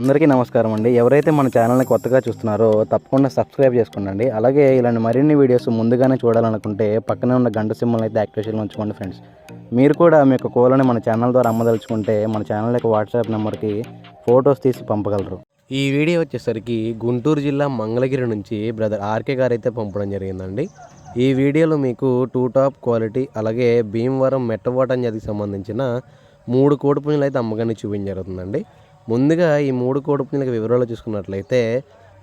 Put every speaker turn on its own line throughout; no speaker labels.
అందరికీ నమస్కారం అండి. ఎవరైతే మన ఛానల్ని కొత్తగా చూస్తున్నారో తప్పకుండా సబ్స్క్రైబ్ చేసుకోండి అలాగే ఇలాంటి మరిన్ని వీడియోస్ ముందుగానే చూడాలనుకుంటే పక్కనే ఉన్న గంట సింబల్ అయితే యాక్టివేషన్లో ఉంచుకోండి ఫ్రెండ్స్. మీరు కూడా మీ యొక్క కోళ్ళని మన ఛానల్ ద్వారా అమ్మదలుచుకుంటే మన ఛానల్ యొక్క వాట్సాప్ నెంబర్కి ఫొటోస్ తీసి పంపగలరు.
ఈ వీడియో వచ్చేసరికి గుంటూరు జిల్లా మంగళగిరి నుంచి బ్రదర్ ఆర్కే గారు అయితే పంపడం జరిగిందండి. ఈ వీడియోలో మీకు టూ టాప్ క్వాలిటీ అలాగే భీమవరం మెట్టవాటం జాతికి సంబంధించిన మూడు కోడి పుంజులు అయితే అమ్మకాన్ని చూపించ జరుగుతుందండి. ముందుగా ఈ మూడు కోడిపుంజులకి వివరాలు చూసుకున్నట్లయితే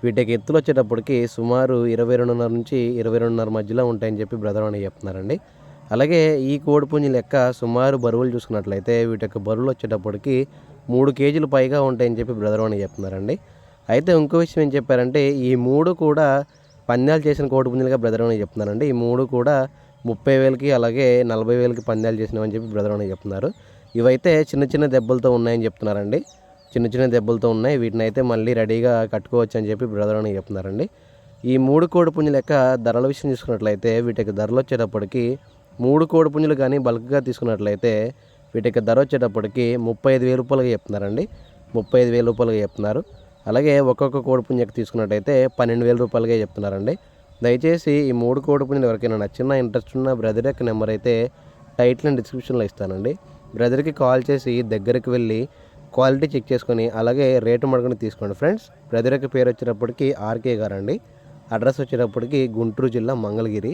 వీటికి ఎత్తులు వచ్చేటప్పటికి సుమారు ఇరవై రెండున్నర నుంచి ఇరవై రెండున్నర మధ్యలో ఉంటాయని చెప్పి బ్రదర్ అని చెప్తున్నారండి. అలాగే ఈ కోడి లెక్క సుమారు బరువులు చూసుకున్నట్లయితే వీటి యొక్క బరువులు వచ్చేటప్పటికి మూడు కేజీలు పైగా ఉంటాయని చెప్పి బ్రదర్ అని చెప్తున్నారండి. అయితే ఇంకో విషయం ఏం చెప్పారంటే ఈ మూడు కూడా పందాలు చేసిన కోడిపుంజులుగా బ్రదర్ అని చెప్తున్నారండి. ఈ మూడు కూడా ముప్పై వేలకి అలాగే నలభై వేలకి పందాలు చేసినవని చెప్పి బ్రదర్ అని చెప్తున్నారు. ఇవైతే చిన్న చిన్న దెబ్బలతో ఉన్నాయని చెప్తున్నారండి. చిన్న చిన్న దెబ్బలతో ఉన్నాయి. వీటిని అయితే మళ్ళీ రెడీగా కట్టుకోవచ్చు అని చెప్పి బ్రదర్ అని చెప్తున్నారండి. ఈ మూడు కోడి పుంజులు యొక్క ధరల విషయం చూసుకున్నట్లయితే వీటికి ధరలు వచ్చేటప్పటికి మూడు కోడి పుంజులు కానీ బల్క్గా తీసుకున్నట్లయితే వీటికి ధర వచ్చేటప్పటికి ముప్పై ఐదు వేల రూపాయలుగా చెప్తున్నారండి. ముప్పై ఐదు వేల రూపాయలుగా చెప్తున్నారు. అలాగే ఒక్కొక్క కోడి పుంజకి తీసుకున్నట్టయితే పన్నెండు వేల రూపాయలుగా చెప్తున్నారండి. దయచేసి ఈ మూడు కోడి పుంజులు ఎవరికైనా నచ్చిన ఇంట్రెస్ట్ ఉన్న బ్రదర్ యొక్క నెంబర్ అయితే టైటిల్ అండ్ డిస్క్రిప్షన్లో ఇస్తానండి. బ్రదర్కి కాల్ చేసి దగ్గరికి వెళ్ళి క్వాలిటీ చెక్ చేసుకొని అలాగే రేటు మడుకుని తీసుకోండి ఫ్రెండ్స్. బ్రదర్ పేరు వచ్చేటప్పటికి ఆర్కే గారు అండి అడ్రస్ వచ్చేటప్పటికి గుంటూరు జిల్లా మంగళగిరి.